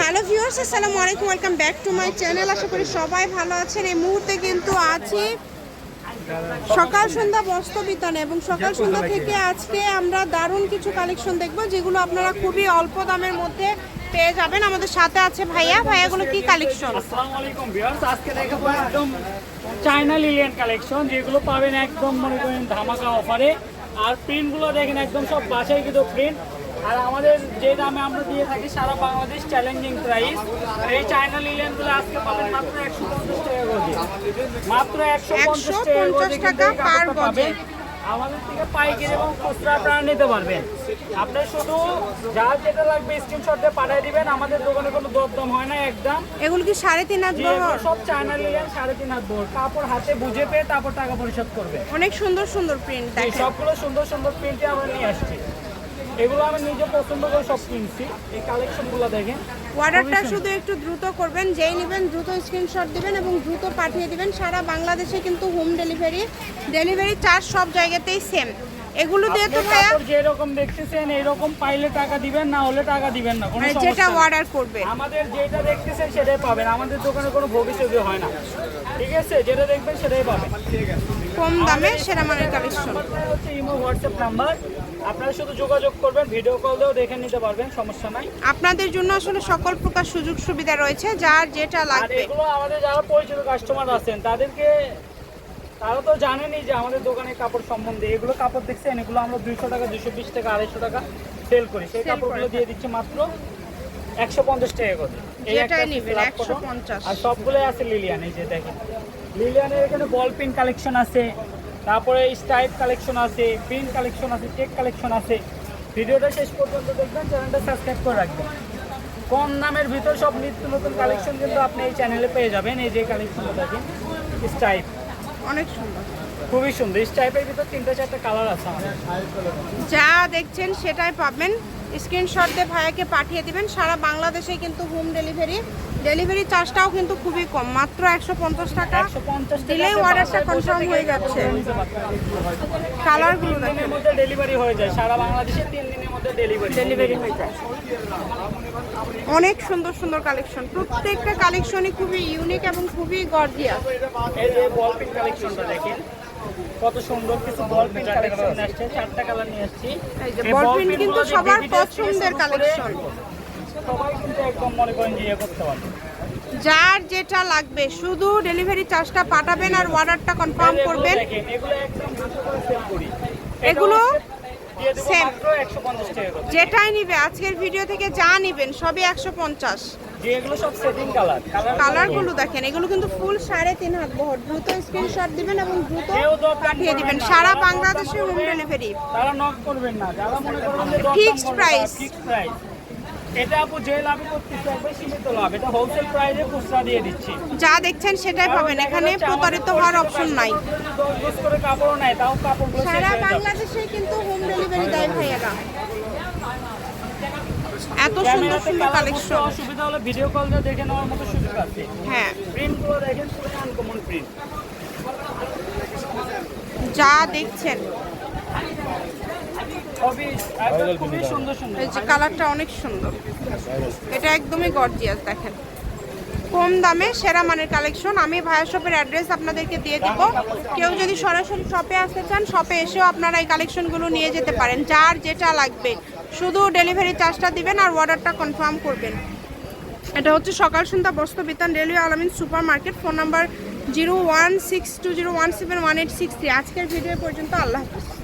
Hello viewers, আসসালামু আলাইকুম, welcome back to my channel. আশা করি সবাই ভালো আছেন। এই মুহূর্তে কিন্তু আছি সকাল সন্ধ্যা বস্ত্র বিতানে এবং সকাল সন্ধ্যা থেকে আজকে আমরা দারুণ কিছু কালেকশন দেখব, যেগুলো আপনারা খুবই অল্প দামের মধ্যে পেয়ে যাবেন। আমাদের সাথে আছে ভাইয়া। ভাইয়াগুলো কি কালেকশন? আসসালামু আলাইকুম ভিউয়ার্স, আজকে দেখাবো একদম চায়না লিলিয়ান কালেকশন, যেগুলো পাবেন একদম মনে করেন ধামাকা অফারে। আর প্রিন্টগুলো দেখেন, একদম সব বাসায় কিন্তু প্রিন্ট আর আমাদের যে দামে আমরা দিয়ে থাকি সারা বাংলাদেশ চ্যালেঞ্জিং প্রাইস এই চায়না লিলিয়ানগুলো আজকে পাবেন মাত্র একশো পঞ্চাশ টাকা গজে। মাত্র একশো পঞ্চাশ টাকা 150 গজে। আমাদের থেকে পাইকারি এবং খুচরা আপনারা নিতে পারবেন। আপনি শুধু যার যেটা লাগবে স্ক্রিনশট দিয়ে পাঠিয়ে দিবেন। আমাদের দোকানে কোনো দরদাম হয় না একদম। এগুলো কি সাড়ে তিন হাত যে বহর? সব চায়না নিলেন সাড়ে তিন হাত বোর্ড কাপড় হাতে বুঝে পেয়ে তারপর টাকা পরিশোধ করবে। অনেক সুন্দর সুন্দর প্রিন্ট সবগুলো সুন্দর সুন্দর প্রিন্টে আমরা নিয়ে আসছি। এগুলো আমি নিজে পছন্দ করে সব কিনছি। এই কালেকশনগুলো দেখেন। অর্ডারটা শুধু একটু দ্রুত করবেন যেই নেবেন দ্রুত স্ক্রিনশট দিবেন এবং দ্রুত পাঠিয়ে দিবেন। সারা বাংলাদেশে কিন্তু হোম ডেলিভারি ডেলিভারি চার্জ সব জায়গাতেই সেম এগুলো দিয়ে তো ভাইয়া যেরকম দেখতেছেন এরকম পাইলে টাকা দিবেন না হলে টাকা দিবেন না কোনো মানে সমস্যা যেটা অর্ডার করবে। আমাদের যেটা দেখতেছেন সেটাই পাবেন। আমাদের দোকানে কোনো ভবিষ্যৎ হয় না। ঠিক আছে? যেটা দেখবেন সেটাই পাবেন। কম দামে সেরা মানের কালেকশন। WhatsApp number. আপনারা শুধু যোগাযোগ করবেন ভিডিও কল দিয়েও দেখে নিতে পারবেন সমস্যা নাই। আপনাদের জন্য আসলে সকল প্রকার সুযোগ সুবিধা রয়েছে যার যেটা লাগবে। এগুলো আমাদের যারা পরিচিত কাস্টমার আছেন তাদেরকে তারা তো জানেনই যে আমাদের দোকানে কাপড় সম্বন্ধে। এগুলো কাপড় দেখছেন এগুলো আমরা দুইশো টাকা দুশো বিশ টাকা আড়াইশো টাকা সেল করি। সেই কাপড়গুলো দিয়ে দিচ্ছি মাত্র। একশো পঞ্চাশ টাকা করে। যেটাই নিবেন, লাভ 150 আর সবগুলোই আছে লিলিয়ান এই যে দেখেন। লিলিয়ানের এখানে বল পিন কালেকশন আছে তারপরে স্টাইপ কালেকশন আছে পিন কালেকশন আছে চেক কালেকশন আছে। ভিডিওটা শেষ পর্যন্ত দেখবেন চ্যানেলটা সাবস্ক্রাইব করে রাখবেন। কম দামের ভিতর সব নিত্য নতুন কালেকশন কিন্তু আপনি এই চ্যানেলে পেয়ে যাবেন এই যে কালেকশনটা দেখেন স্টাইপ অনেক সুন্দর। খুবই সুন্দর। স্টাইপের ভিতর তিনটা চারটা কালার আছে আমাদের। যা দেখছেন সেটাই পাবেন। স্ক্রিনশট দিয়ে ভাইয়াকে পাঠিয়ে দিবেন। সারা বাংলাদেশে কিন্তু হোম ডেলিভারি ডেলিভারি চার্জটাও কিন্তু খুবই কম। মাত্র একশো পঞ্চাশ টাকা। দিলেই orderটা confirm হয়ে যাচ্ছে। কালারগুলো তিন দিনের মধ্যে ডেলিভারি হয়ে যায়। সারা বাংলাদেশে তিন দিনের মধ্যে ডেলিভারি ডেলিভারি হয়ে যায়। অনেক সুন্দর সুন্দর কালেকশন প্রত্যেকটা কালেকশনই খুবই ইউনিক এবং খুবই গর্জিয়াস এই যে বল কালেকশনটা দেখেন। কত সুন্দর কিছু বল পিন কালেকশন আসছে চারটা কালার নিয়ে আসছি। এই বল ball কিন্তু সবার পছন্দের কালেকশন সবাই কিন্তু একদম মনে করেন যে ইয়ে করতে পারবে। যার যেটা লাগবে শুধু ডেলিভারি চার্জটা পাঠাবেন আর অর্ডারটা কনফার্ম করবেন। একদম করি এগুলো যেটাই নিবে আজকের ভিডিও থেকে যা নিবেন সবই একশো পঞ্চাশ। কালারগুলো দেখেন এগুলো কিন্তু ফুল সাড়ে তিন হাত বহর। দ্রুত স্ক্রিনশট দিবেন এবং দ্রুত পাঠিয়ে দিবেন। সারা বাংলাদেশে হোম ডেলিভারি। ফিক্সড প্রাইস এটা আপু যে লাভই করতেছে একবার সীমিত লাভ। এটা হোলসেল প্রাইসে খুচরা দিয়ে দিচ্ছি। যা দেখছেন সেটাই পাবেন। এখানে প্রতারিত হওয়ার অপশন নাই। দশ করে কাপড়ও নাই তাও শেষ সারা বাংলাদেশে কিন্তু হোম ডেলিভারি দেয় ভাইয়েরা। এত সুন্দর সুন্দর কালেকশন অসুবিধা হলে ভিডিও কল দিয়ে দেখে নেওয়ার মতো সুযোগ আছে। হ্যাঁ। প্রিন্টগুলো দেখেন পুরো আনকমন প্রিন্ট যা দেখছেন। এই যে কালারটা অনেক সুন্দর। এটা একদমই গর্জিয়াস দেখেন। কম দামে সেরা মানের কালেকশন আমি ভায়া শপের অ্যাড্রেস আপনাদেরকে দিয়ে দিব। কেউ যদি সরাসরি শপে আসতে চান শপে এসেও আপনারা এই কালেকশনগুলো নিয়ে যেতে পারেন। যার যেটা লাগবে শুধু ডেলিভারি চার্জটা দিবেন আর অর্ডারটা কনফার্ম করবেন। এটা হচ্ছে সকাল সন্ধ্যা বস্ত্র বিতান railway Alamin supermarket phone number zero one six two zero one seven one eight six three. আজকের ভিডিও পর্যন্ত আল্লাহ হাফিজ।